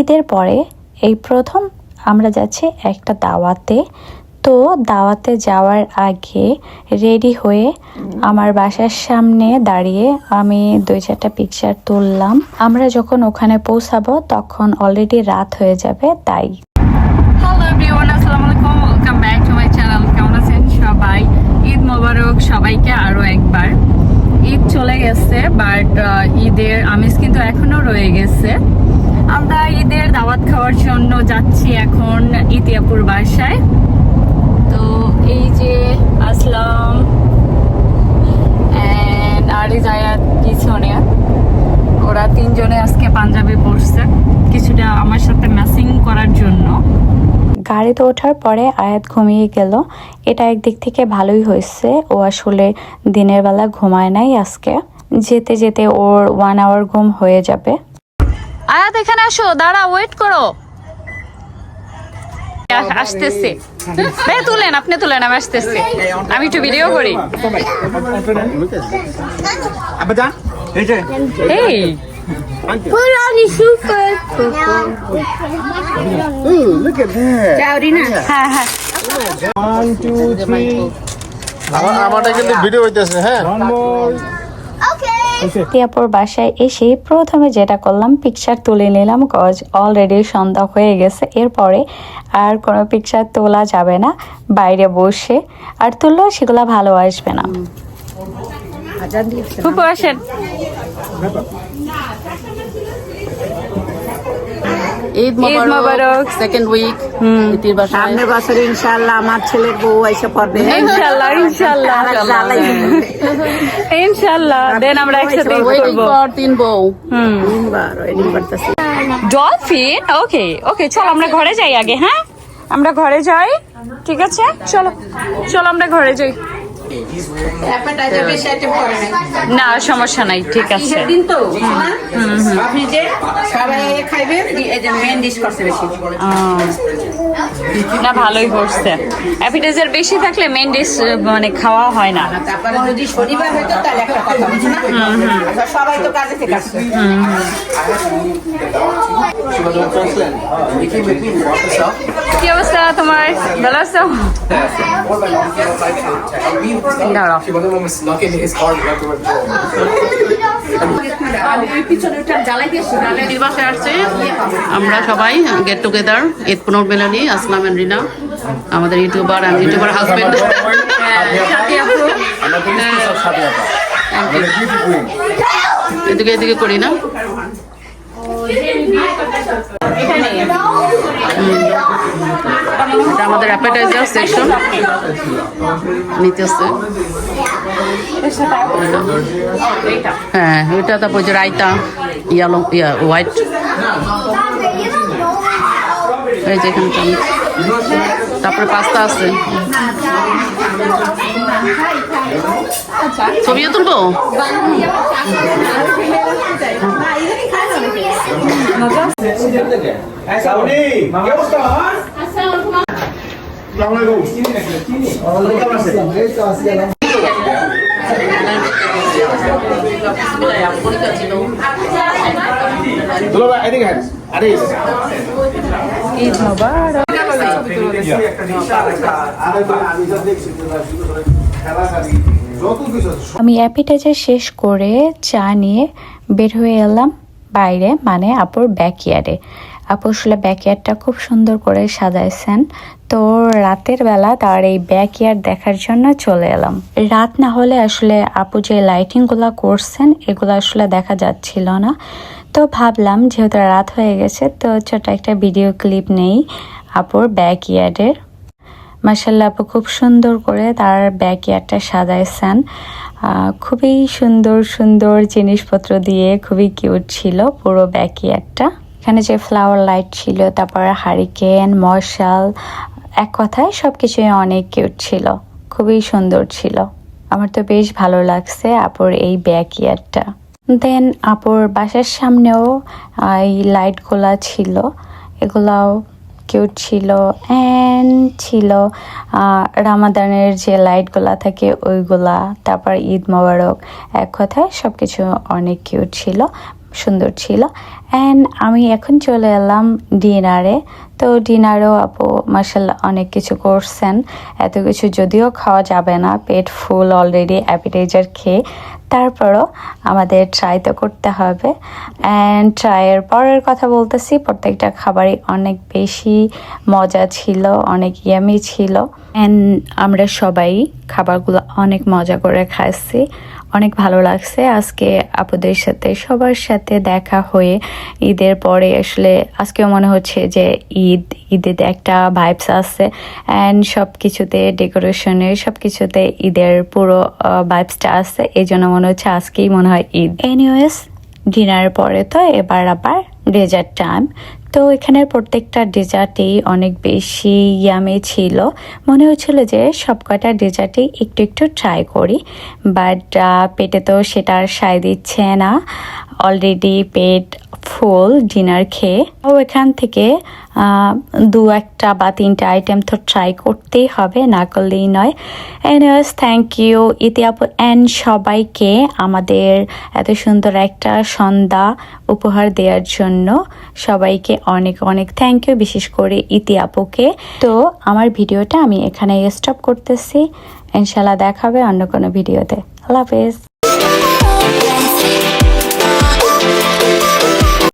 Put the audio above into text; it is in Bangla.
ঈদের পরে এই প্রথম আমরা যাচ্ছি একটা দাওয়াতে। তো দাওয়াতে যাওয়ার আগে রেডি হয়ে আমার বাসার সামনে দাঁড়িয়ে আমি দুই চারটা পিকচার তুললাম। আমরা যখন ওখানে পৌঁছাবো তখন অলরেডি রাত হয়ে যাবে, তাই। সবাই? ঈদ মোবারক সবাইকে আরও একবার। ঈদ চলে গেছে বাট ঈদের আমেজ কিন্তু এখনও রয়ে গেছে। আমরা ঈদের দাওয়াত খাওয়ার জন্য যাচ্ছি এখন ইতিয়াপুর বাসায়। তো এই যে আসলাম আরি জায়াত পিছনে। ওরা তিনজনে আজকে পাঞ্জাবি পরছে। কিছুটা আমার সাথে ম্যাচিং করার জন্য। গাড়িতে ওঠার পরে আয়াত ঘুমিয়ে গেল। এটা একদিক থেকে ভালোই হয়েছে। ও আসলে দিনের বেলা ঘুমায় নাই আজকে। যেতে যেতে ওর ওয়ান আওয়ার ঘুম হয়ে যাবে। আয়াত এখানে আসো দাঁড়া ওয়েট করো। আসতেছে। তুলেন আপনি তুলেন আমি আসতেছি। আমি একটু ভিডিও করি। এই. হ্যাঁ হ্যাঁ। আমারটা কিন্তু ভিডিও হইতেছে হ্যাঁ। টিয়াপুর বাসায় এসে প্রথমে যেটা করলাম পিকচার তুলে নিলাম কজ অলরেডি সন্ধ্যা হয়ে গেছে। এরপরে আর কোনো পিকচার তোলা যাবে না বাইরে বসে। আর তুললেও সেগুলো ভালো আসবে না। আসেন। ঈদ ঈদ মোবারক। সেকেন্ড উইক ইতির বাসায়। সামনের বছর ইনশাল্লাহ আমার ছেলের বউ এসে পড়বে। ইনশাল্লাহ ইনশাল্লাহ ইনশাল্লাহ দেন আমরা একসাথে ঈদ ফর তিন বউ। তিনবার ওয়েডিং করতেছি। ডলফিন? ওকে ওকে চল আমরা ঘরে যাই আগে হ্যাঁ? আমরা ঘরে যাই ঠিক আছে? চলো চলো আমরা ঘরে যাই। না সমস্যা নাই ঠিক আছে। দিন তো ফ্রিজে সবাই খাইবে এই যে মেন ডিশ করছে বেশি। না ভালোই করছে অ্যাপিটাইজার বেশি থাকলে মেন ডিশ মানে খাওয়া হয় না। তারপরে যদি শনিবার হতো তাহলে একটা কথা বুঝছ না? সবাই তো কাজে থেকে আসছে। কি অবস্থা তোমার? ভালো আছো। দাঁড়াও। আসছে। আমরা সবাই গেট টুগেদার ঈদ পুনর্মিলনী আসলাম এন্ড রিনা আমাদের ইউটিউবার ইউটিউবার হাজবেন্ড এদিকে এদিকে করি না। আমাদের অ্যাপেটাইজার সেকশন নিতেছে। হ্যাঁ এটা তারপর যে রায়তা ইয়ালো ইয়া হোয়াইট এই যে এখানে তারপরে পাস্তা আছে। ছবিও তুলবো? কি অবস্থা? আমি অ্যাপিটাইজার শেষ করে চা নিয়ে বের হয়ে এলাম বাইরে মানে আপুর ব্যাকইয়ার্ডে আপু আসলে ব্যাকইয়ার্ডটা খুব সুন্দর করে সাজাইছেন। তো রাতের বেলা তার এই ব্যাকইয়ার্ড দেখার জন্য চলে এলাম। রাত না হলে আসলে আপু যে লাইটিংগুলো করছেন, এগুলো আসলে দেখা যাচ্ছিল না। তো ভাবলাম যেহেতু রাত হয়ে গেছে, তো ছোট একটা ভিডিও ক্লিপ নেই আপুর ব্যাকইয়ার্ডের মাসাল্লাহ আপু খুব সুন্দর করে তার ব্যাকইয়ার্ডটা সাজাইছেন। খুবই সুন্দর সুন্দর জিনিসপত্র দিয়ে খুবই কিউট ছিল পুরো ব্যাকইয়ার্ডটা এখানে যে ফ্লাওয়ার লাইট ছিল, তারপর হারিকেন মশাল এক কথায় সব কিছুই অনেক কিউট ছিল, খুবই সুন্দর ছিল। আমার তো বেশ ভালো লাগছে আপুর এই ব্যাক ইয়ারটা দেন আপুর বাসার সামনেও এই লাইটগুলা ছিল, এগুলাও কিউট ছিল অ্যান্ড ছিল রামাদানের যে লাইটগুলা থাকে ওইগুলা, তারপর ঈদ মোবারক, এক কথায় সব কিছু অনেক কিউট ছিল। সুন্দর ছিল। অ্যান্ড আমি এখন চলে এলাম ডিনারে। তো ডিনারেও আপু মাসাল্লাহ অনেক কিছু করছেন। এত কিছু যদিও খাওয়া যাবে না। পেট ফুল অলরেডি অ্যাপিটাইজার খেয়ে। তারপরও আমাদের ট্রাই তো করতে হবে। অ্যান্ড ট্রাইয়ের পরের কথা বলতেছি, প্রত্যেকটা খাবারই অনেক বেশি মজা ছিল, অনেক ইয়ামি ছিল। অ্যান্ড আমরা সবাই খাবারগুলো অনেক মজা করে খাচ্ছি অনেক ভালো লাগছে। আজকে আপুদের সাথে, সবার সাথে দেখা হয়ে ঈদের পরে আসলে আজকেও মনে হচ্ছে যে ঈদ ঈদের একটা ভাইবস আছে অ্যান্ড সব কিছুতে ডেকোরেশনে সব কিছুতে ঈদের পুরো ভাইবসটা আছে এই জন্য মনে হচ্ছে আজকেই মনে হয় ঈদ। এনিওয়েস ডিনার পরে তো এবার আবার ডেজার্ট টাইম তো এখানের প্রত্যেকটা ডেজার্টেই অনেক বেশি ইয়ামে ছিল। মনে হচ্ছিল যে সব কটা ডেজার্টেই একটু একটু ট্রাই করি বাট পেটে তো সেটা আর সায় দিচ্ছে না। অলরেডি পেট ফুল ডিনার খেয়ে। ও এখান থেকে দু একটা বা তিনটা আইটেম তো ট্রাই করতেই হবে, না করলেই নয়। এনিওয়েজ থ্যাংক ইউ ইতি আপু অ্যান্ড সবাইকে আমাদের এত সুন্দর একটা সন্ধ্যা উপহার দেওয়ার জন্য সবাইকে অনেক অনেক থ্যাংক ইউ বিশেষ করে ইতি আপুকে তো আমার ভিডিওটা আমি এখানে স্টপ করতেছি। ইনশাল্লাহ দেখাবে অন্য কোনো ভিডিওতে। আল্লাহ হাফেজ।